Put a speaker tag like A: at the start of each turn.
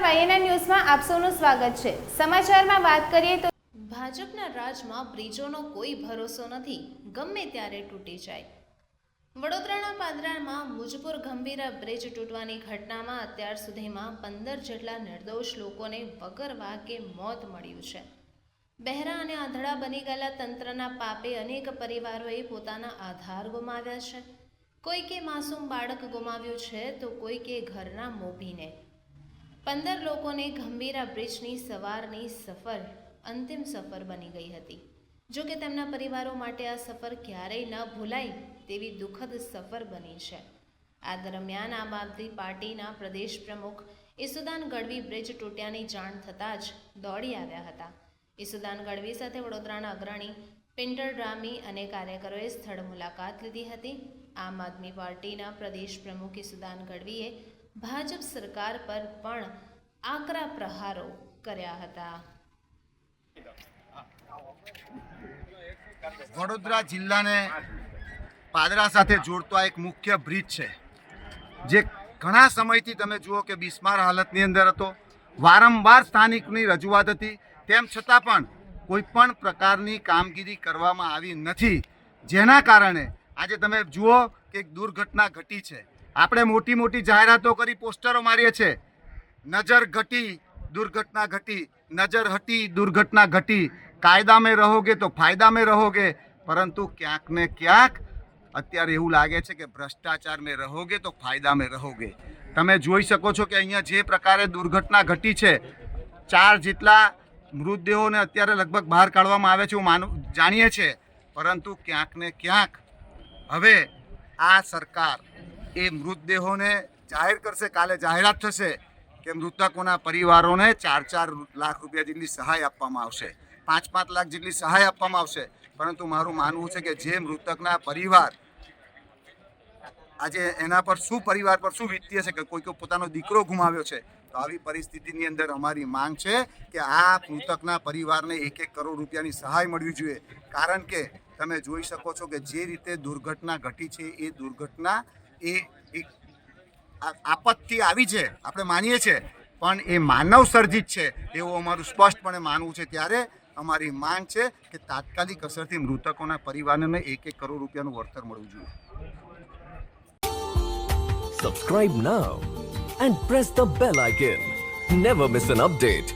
A: YNN ન્યૂઝમાં આપ સૌનું સ્વાગત છે. સમાચારમાં વાત કરીએ તો ભાજપના રાજમાં બ્રિજોનો કોઈ ભરોસો નથી. ગમે ત્યારે તૂટી જાય. વડોદરાના પાદરામાં મુજપુર ગંભીરા બ્રિજ તૂટવાની ઘટનામાં અત્યાર સુધીમાં પંદર જેટલા નિર્દોષ લોકોને વગર વાકે મોત મળ્યું છે. બહેરા અને આંધળા બની ગયેલા તંત્રના પાપે અનેક પરિવારોએ પોતાના આધાર ગુમાવ્યા છે. કોઈકે માસૂમ બાળક ગુમાવ્યું છે તો કોઈકે ઘરના મોભીને. પંદર લોકોને ગંભીરા બ્રિજની સવારની સફર, અંતિમ સફર બની ગઈ હતી. જો કે તેમના પરિવારો માટે આ સફર ક્યારેય ન ભૂલાય તેવી દુઃખદ સફર બની છે. આ દરમિયાન આમ આદમી પાર્ટીના પ્રદેશ પ્રમુખ ઈસુદાન ગઢવી બ્રિજ તૂટ્યાની જાણ થતાં જ દોડી આવ્યા હતા. ઈસુદાન ગઢવી સાથે વડોદરાના અગ્રણી પિન્ટર રામી અને કાર્યકરોએ સ્થળ મુલાકાત લીધી હતી. આમ આદમી પાર્ટીના પ્રદેશ પ્રમુખ ઈસુદાન ગઢવીએ ભાજપ સરકાર પર પણ આકરા પ્રહારો કર્યા હતા.
B: વડોદરા જિલ્લાને પાદરા સાથે જોડતો આ એક મુખ્ય બ્રિજ છે, જે ઘણા સમયથી તમે જુઓ કે બિસ્માર હાલતની અંદર હતો. વારંવાર સ્થાનિકની રજૂઆત હતી, તેમ છતાં પણ કોઈ પણ પ્રકારની કામગીરી કરવામાં આવી નથી. જેના કારણે આજે તમે જુઓ કે એક દુર્ઘટના ઘટી છે. આપણે મોટી મોટી જાહેરાતો કરી, પોસ્ટરો મારીએ છીએ. નજર ઘટી, દુર્ઘટના ઘટી, નજર હટી, દુર્ઘટના ઘટી. કાયદા મેં રહોગે તો ફાયદા મેં રહોગે, પરંતુ ક્યાંક ને ક્યાંક અત્યારે એવું લાગે છે કે ભ્રષ્ટાચાર મેં રહોગે તો ફાયદા મેં રહોગે. તમે જોઈ શકો છો કે અહીંયા જે પ્રકારે દુર્ઘટના ઘટી છે, ચાર જેટલા મૃતદેહોને અત્યારે લગભગ બહાર કાઢવામાં આવે છે હું માનું જાણીએ છીએ. પરંતુ ક્યાંક ને ક્યાંક હવે આ સરકાર એ મૃતદેહોને જાહેર કરશે, કાલે જાહેરાત થશે કે મૃતકોના પરિવારોને ચાર ચાર લાખ રૂપિયા જેટલી સહાય આપવામાં આવશે. પાંચ પાંચ લાખ જેટલી સહાય આપવામાં આવશે. પરંતુ મારું માનવું છે કે જે મૃતકના પરિવાર આજે એના પર શું પરિવાર પર શું વીતી હશે કે કોઈ કોઈ પોતાનો દીકરો ગુમાવ્યો છે, તો આવી પરિસ્થિતિની અંદર અમારી માંગ છે કે આ મૃતકના પરિવારને એક એક કરોડ રૂપિયાની સહાય મળવી જોઈએ. કારણ કે તમે જોઈ શકો છો કે જે રીતે દુર્ઘટના ઘટી છે, એ દુર્ઘટના એ એક આપત્તિ આવી છે, આપણે માનીએ છીએ, પણ એ માનવ સર્જિત છે, એવું અમારું સ્પષ્ટપણે માનવું છે. ત્યારે અમારી માંગ છે કે તાત્કાલિક અસરથી મૃતકોના પરિવારને એક એક કરોડ રૂપિયાનું વળતર મળવું જોઈએ.
C: Subscribe now and press the bell icon never miss an update.